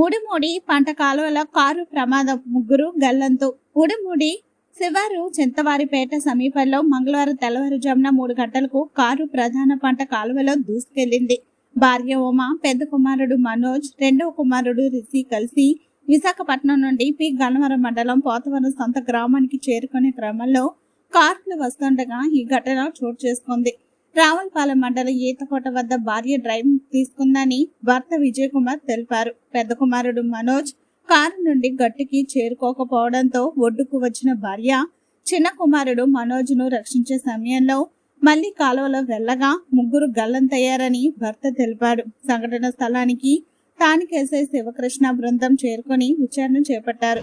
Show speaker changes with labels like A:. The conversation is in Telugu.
A: ఉడిముడి పంట కాలువలో కారు ప్రమాదం ముగ్గురు గల్లంతు. ఉడిముడి శివారు చింతవారిపేట సమీపంలో మంగళవారం తెల్లవారుజామున మూడు గంటలకు కారు ప్రధాన పంట కాలువలో దూసుకెళ్ళింది భార్య ఉమ పెద్ద కుమారుడు మనోజ్ రెండవ కుమారుడు రిషి కలిసి విశాఖపట్నం నుండి పి. గన్నవరం మండలం పోతవరం సొంత గ్రామానికి చేరుకునే క్రమంలో కార్లు వస్తుండగా ఈ ఘటన చోటు చేసుకుంది. రావులపాలెం మండలం ఈతకోట వద్ద భార్య డ్రైవింగ్ తీసుకుందని భర్త విజయ్ కుమార్ తెలిపారు. పెద్ద కుమారుడు మనోజ్ కారు నుండి గట్టుకి చేరుకోకపోవడంతో ఒడ్డుకు వచ్చిన భార్య చిన్న కుమారుడు మనోజ్ను రక్షించే సమయంలో మళ్ళీ కాలువలో వెళ్ళగా ముగ్గురు గల్లంతయ్యారని భర్త తెలిపాడు. సంఘటన స్థలానికి స్థానిక ఎస్ఐ శివకృష్ణ బృందం చేరుకొని విచారణ చేపట్టారు.